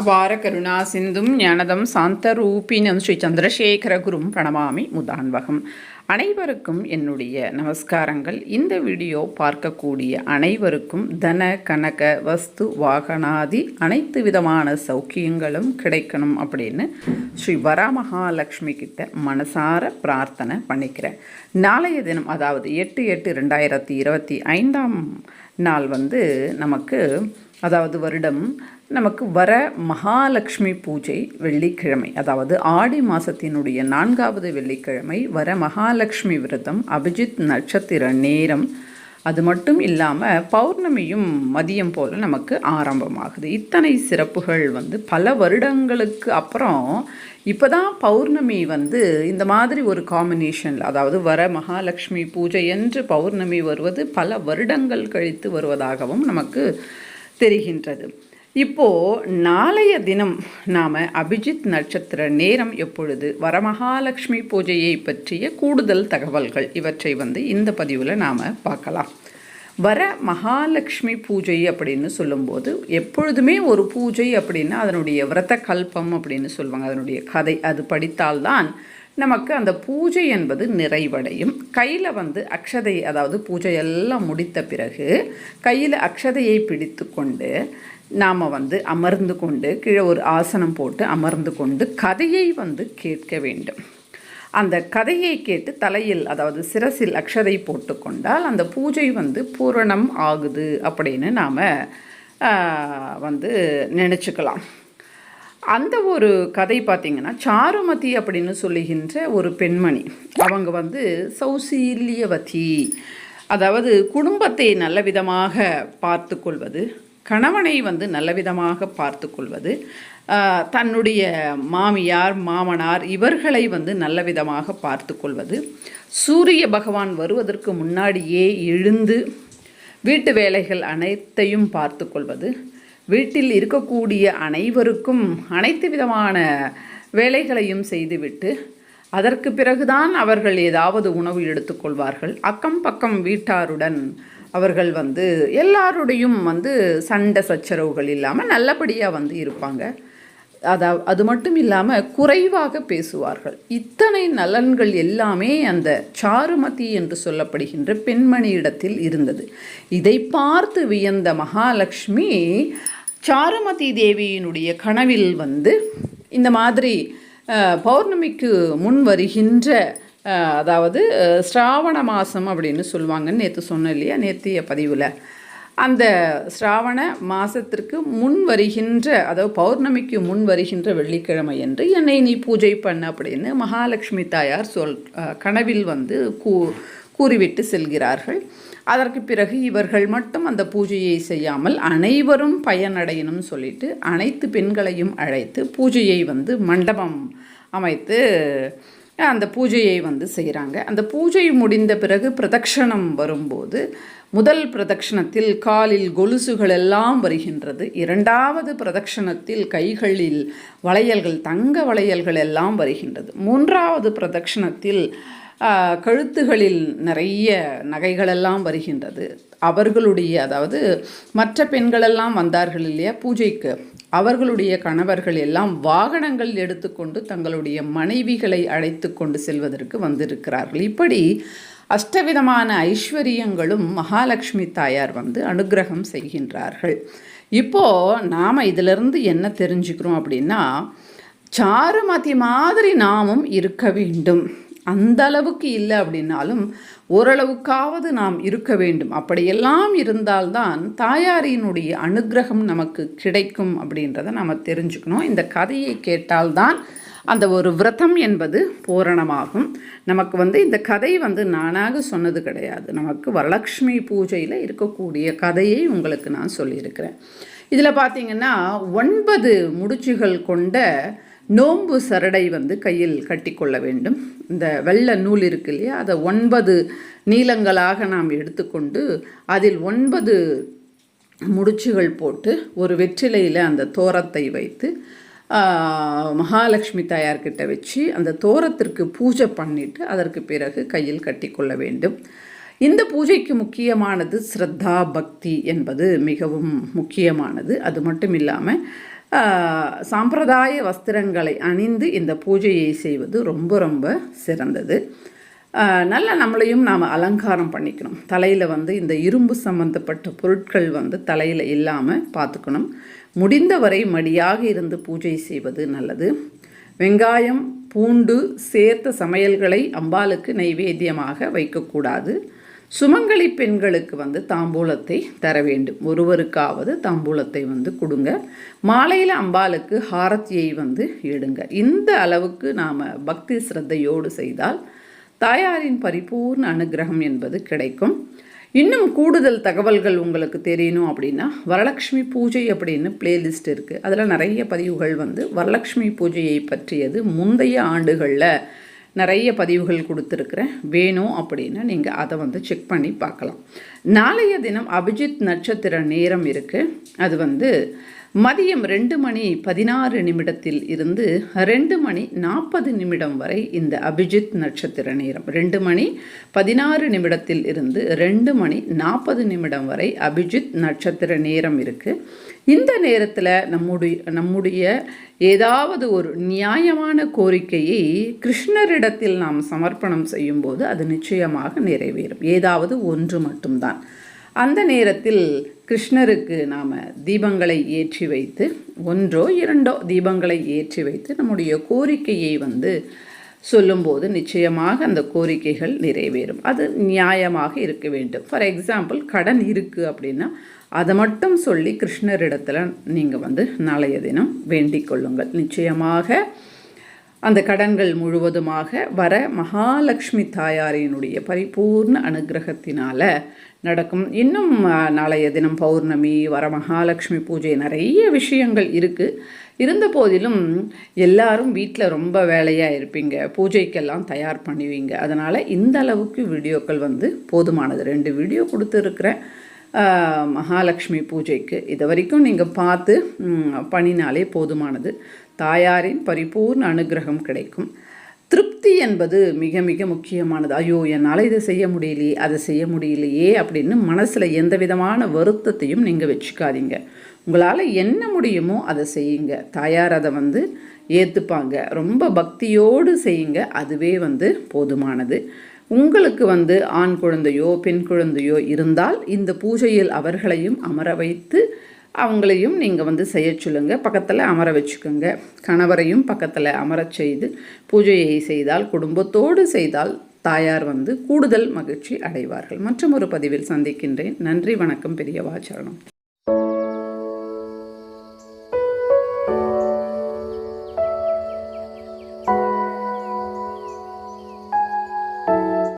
அபார கருணா சிந்தும் ஞானதம் சாந்தரூபினம் ஸ்ரீ சந்திரசேகர குரும் பிரணமாமி முதான்வகம். அனைவருக்கும் என்னுடைய நமஸ்காரங்கள். இந்த வீடியோ பார்க்கக்கூடிய அனைவருக்கும் தன கனக வஸ்து வாகனாதி அனைத்து விதமான சௌக்கியங்களும் கிடைக்கணும் அப்படின்னு ஸ்ரீ வரமகாலட்சுமி கிட்ட மனசார பிரார்த்தனை பண்ணிக்கிறேன். நாளைய தினம் அதாவது எட்டு எட்டு ரெண்டாயிரத்தி இருபத்தி ஐந்தாம் நாள் வந்து நமக்கு அதாவது வருடம் நமக்கு வர மகாலட்சுமி பூஜை வெள்ளிக்கிழமை அதாவது ஆடி மாதத்தினுடைய நான்காவது வெள்ளிக்கிழமை வர மகாலட்சுமி விரதம் அபிஜித் நட்சத்திர நேரம் அது மட்டும் இல்லாமல் பௌர்ணமியும் மதியம் போல் நமக்கு ஆரம்பமாகுது. இத்தனை சிறப்புகள் வந்து பல வருடங்களுக்கு அப்புறம் இப்போ தான் பௌர்ணமி வந்து இந்த மாதிரி ஒரு காம்பினேஷனில் அதாவது வர மகாலட்சுமி பூஜை என்று பௌர்ணமி வருவது பல வருடங்கள் கழித்து வருவதாகவும் நமக்கு தெரிகின்றது. இப்போது நாளைய தினம் நாம் அபிஜித் நட்சத்திர நேரம் எப்பொழுது வரமகாலட்சுமி பூஜையை பற்றிய கூடுதல் தகவல்கள் இவற்றை வந்து இந்த பதிவில் நாம் பார்க்கலாம். வர மகாலட்சுமி பூஜை அப்படின்னு சொல்லும்போது எப்பொழுதுமே ஒரு பூஜை அப்படின்னா அதனுடைய விரத கல்பம் அப்படின்னு சொல்லுவாங்க அதனுடைய கதை. அது படித்தால்தான் நமக்கு அந்த பூஜை என்பது நிறைவடையும். கையில் வந்து அக்ஷதை அதாவது பூஜையெல்லாம் முடித்த பிறகு கையில் அக்ஷதையை பிடித்து கொண்டு நாம் வந்து அமர்ந்து கொண்டு கீழே ஒரு ஆசனம் போட்டு அமர்ந்து கொண்டு கதையை வந்து கேட்க வேண்டும். அந்த கதையை கேட்டு தலையில் அதாவது சிரசில் அக்ஷதை போட்டுக்கொண்டால் அந்த பூஜை வந்து பூரணம் ஆகுது அப்படின்னு நாம் வந்து நினச்சிக்கலாம். அந்த ஒரு கதை பார்த்திங்கன்னா சாருமதி அப்படின்னு சொல்லுகின்ற ஒரு பெண்மணி. அவங்க வந்து சௌசீல்யவதி. அதாவது குடும்பத்தை நல்ல விதமாக பார்த்து கொள்வது கணவனை வந்து நல்ல விதமாக பார்த்து கொள்வது தன்னுடைய மாமியார் மாமனார் இவர்களை வந்து நல்ல விதமாக பார்த்து கொள்வது சூரிய பகவான் வருவதற்கு முன்னாடியே எழுந்து வீட்டு வேலைகள் அனைத்தையும் பார்த்து கொள்வது வீட்டில் இருக்கக்கூடிய அனைவருக்கும் அனைத்து விதமான வேலைகளையும் செய்துவிட்டு அதற்கு பிறகுதான் அவர்கள் ஏதாவது உணவு எடுத்துக்கொள்வார்கள் அக்கம் பக்கம் வீட்டாருடன் அவர்கள் வந்து எல்லாருடையும் வந்து சண்டை சச்சரவுகள் இல்லாமல் நல்லபடியாக வந்து இருப்பாங்க. அதா அது மட்டும் இல்லாமல் குறைவாக பேசுவார்கள். இத்தனை நலன்கள் எல்லாமே அந்த சாருமதி என்று சொல்லப்படுகின்ற பெண்மணியிடத்தில் இருந்தது. இதை பார்த்து வியந்த மகாலட்சுமி சாருமதி தேவியினுடைய கனவில் வந்து இந்த மாதிரி பௌர்ணமிக்கு முன் வருகின்ற அதாவது ஸ்ராவண மாதம் அப்படின்னு சொல்லுவாங்கன்னு நேற்று சொன்னேன் இல்லையா நேற்றைய பதிவில். அந்த ஸ்ராவண மாதத்திற்கு முன் வருகின்ற அதாவது பௌர்ணமிக்கு முன் வருகின்ற வெள்ளிக்கிழமை என்று என்னை நீ பூஜை பண்ண அப்படின்னு மகாலட்சுமி தாயார் சொல் கனவில் வந்து கூ கூறிவிட்டு செல்கிறார்கள். அதற்கு பிறகு இவர்கள் மட்டும் அந்த பூஜையை செய்யாமல் அனைவரும் பயனடையணும்னு சொல்லிட்டு அனைத்து பெண்களையும் அழைத்து பூஜையை வந்து மண்டபம் அமைத்து அந்த பூஜையை வந்து செய்கிறாங்க அந்த பூஜை முடிந்த பிறகு பிரதக்ஷணம் வரும்போது முதல் பிரதக்ஷணத்தில் காலில் கொலுசுகள் எல்லாம் வருகின்றது. இரண்டாவது பிரதக்ஷணத்தில் கைகளில் வளையல்கள் தங்க வளையல்கள் எல்லாம் வருகின்றது. மூன்றாவது பிரதக்ஷணத்தில் கழுத்துகளில் நிறைய நகைகளெல்லாம் வருகின்றது. அவர்களுடைய அதாவது மற்ற பெண்களெல்லாம் வந்தார்கள் இல்லையா பூஜைக்கு. அவர்களுடைய கணவர்கள் எல்லாம் வாகனங்கள் எடுத்துக்கொண்டு தங்களுடைய மனைவிகளை அழைத்து கொண்டு செல்வதற்கு வந்திருக்கிறார்கள். இப்படி அஷ்டவிதமான ஐஸ்வர்யங்களும் மகாலட்சுமி தாயார் வந்து அனுகிரகம் செய்கின்றார்கள். இப்போது நாம் இதிலிருந்து என்ன தெரிஞ்சுக்கிறோம் அப்படின்னா சாருமதி மாதிரி நாமும் இருக்க வேண்டும். அந்த அளவுக்கு இல்லை அப்படின்னாலும் ஓரளவுக்காவது நாம் இருக்க வேண்டும். அப்படியெல்லாம் இருந்தால்தான் தாயாரினுடைய அனுகிரகம் நமக்கு கிடைக்கும் அப்படின்றத நம்ம தெரிஞ்சுக்கணும். இந்த கதையை கேட்டால்தான் அந்த ஒரு விரதம் என்பது பூரணமாகும். நமக்கு வந்து இந்த கதை வந்து நானாக சொன்னது கிடையாது. நமக்கு வரலட்சுமி பூஜையில் இருக்கக்கூடிய கதையை உங்களுக்கு நான் சொல்லியிருக்கிறேன். இதில் பார்த்தீங்கன்னா ஒன்பது முடிச்சுகள் கொண்ட நோம்பு சரடை வந்து கையில் கட்டிக்கொள்ள வேண்டும். இந்த வெள்ளை நூல் இருக்கு இல்லையா? அதை ஒன்பது நீளங்களாக நாம் எடுத்துக்கொண்டு அதில் ஒன்பது முடிச்சுகள் போட்டு ஒரு வெற்றிலையில் அந்த தோரத்தை வைத்து மகாலட்சுமி தாயார்கிட்ட வச்சு அந்த தோரத்திற்கு பூஜை பண்ணிவிட்டு அதற்கு பிறகு கையில் கட்டிக்கொள்ள வேண்டும். இந்த பூஜைக்கு முக்கியமானது ஸ்ரத்தா பக்தி என்பது மிகவும் முக்கியமானது. அது மட்டும் இல்லாமல் சாம்பிரதாய வஸ்திரங்களை அணிந்து இந்த பூஜையை செய்வது ரொம்ப ரொம்ப சிறந்தது. நல்லா நல்ல நம்மளையும் நாம் அலங்காரம் பண்ணிக்கணும். தலையில் வந்து இந்த இரும்பு சம்பந்தப்பட்ட பொருட்கள் வந்து தலையில் இல்லாமல் பார்த்துக்கணும். முடிந்தவரை மடியாக இருந்து பூஜை செய்வது நல்லது. வெங்காயம் பூண்டு சேர்த்த சமையல்களை அம்பாளுக்கு நைவேத்தியமாக வைக்கக்கூடாது. சுமங்கலி பெண்களுக்கு வந்து தாம்பூலத்தை தர வேண்டும். ஒருவருக்காவது தாம்பூலத்தை வந்து கொடுங்க. மாலையில் அம்பாளுக்கு ஹாரத்தியை வந்து எடுங்க இந்த அளவுக்கு நாம் பக்தி சிரத்தையோடு செய்தால் தாயாரின் பரிபூர்ண அனுகிரகம் என்பது கிடைக்கும். இன்னும் கூடுதல் தகவல்கள் உங்களுக்கு தெரியணும் அப்படின்னா வரலட்சுமி பூஜை அப்படின்னு பிளேலிஸ்ட் இருக்குது அதில் நிறைய பதிவுகள் வந்து வரலட்சுமி பூஜையை பற்றியது முந்தைய ஆண்டுகளில் நிறைய பதிவுகள் கொடுத்துருக்குறேன். வேணும் அப்படின்னா நீங்கள் அதை வந்து செக் பண்ணி பார்க்கலாம். நாளைய தினம் அபிஜித் நட்சத்திர நேரம் இருக்குது அது வந்து மதியம் ரெண்டு மணி பதினாறு நிமிடத்தில் இருந்து ரெண்டு மணி நாற்பது நிமிடம் வரை இந்த அபிஜித் நட்சத்திர நேரம். ரெண்டு மணி பதினாறு நிமிடத்தில் இருந்து ரெண்டு மணி நாற்பது நிமிடம் வரை அபிஜித் நட்சத்திர நேரம் இருக்குது இந்த நேரத்தில் நம்முடைய நம்முடைய ஏதாவது ஒரு நியாயமான கோரிக்கையை கிருஷ்ணரிடத்தில் நாம் சமர்ப்பணம் செய்யும்போது அது நிச்சயமாக நிறைவேறும். ஏதாவது ஒன்று மட்டும்தான். அந்த நேரத்தில் கிருஷ்ணருக்கு நாம் தீபங்களை ஏற்றி வைத்து ஒன்றோ இரண்டோ தீபங்களை ஏற்றி வைத்து நம்முடைய கோரிக்கையை வந்து சொல்லும்போது நிச்சயமாக அந்த கோரிக்கைகள் நிறைவேறும். அது நியாயமாக இருக்க வேண்டும். ஃபார் எக்ஸாம்பிள் கடன் இருக்குது அப்படின்னா அதை மட்டும் சொல்லி கிருஷ்ணரிடத்தில் நீங்கள் வந்து நாளைய தினம் வேண்டிக் கொள்ளுங்கள். நிச்சயமாக அந்த கடன்கள் முழுவதுமாக வர மகாலட்சுமி தாயாரினுடைய பரிபூர்ண அனுகிரகத்தினால நடக்கும். இன்னும் நாளைய தினம் பௌர்ணமி வர மகாலட்சுமி பூஜை நிறைய விஷயங்கள் இருக்குது இருந்த போதிலும் எல்லாரும் வீட்டில் ரொம்ப வேலையாக இருப்பீங்க. பூஜைக்கெல்லாம் தயார் பண்ணுவீங்க. அதனால் இந்த அளவுக்கு வீடியோக்கள் வந்து போதுமானது. ரெண்டு வீடியோ கொடுத்துருக்குறேன். மகாலட்சுமி பூஜைக்கு. இது வரைக்கும் நீங்கள் பார்த்து பண்ணினாலே போதுமானது. தாயாரின் பரிபூர்ண அனுகிரகம் கிடைக்கும். திருப்தி என்பது மிக மிக முக்கியமானது. ஐயோ என்னால் இதை செய்ய முடியலையே அதை செய்ய முடியலையே அப்படின்னு மனசில் எந்த விதமான வருத்தத்தையும் நீங்கள் வச்சுக்காதீங்க. உங்களால் என்ன முடியுமோ அதை செய்யுங்க. தாயார் அதை வந்து ஏற்றுப்பாங்க ரொம்ப பக்தியோடு செய்யுங்க. அதுவே வந்து போதுமானது. உங்களுக்கு வந்து ஆண் குழந்தையோ பெண் குழந்தையோ இருந்தால் இந்த பூஜையில் அவர்களையும் அமர வைத்து அவங்களையும் நீங்கள் வந்து செய்ய சொல்லுங்க. பக்கத்தில் அமர வச்சுக்கோங்க. கணவரையும் பக்கத்தில் அமரச் செய்து பூஜையை செய்தால் குடும்பத்தோடு செய்தால் தாயார் வந்து கூடுதல் மகிழ்ச்சி அடைவார்கள். மற்றும் ஒரு பதிவில் சந்திக்கின்றேன். நன்றி வணக்கம் பெரியவாச்சரணம்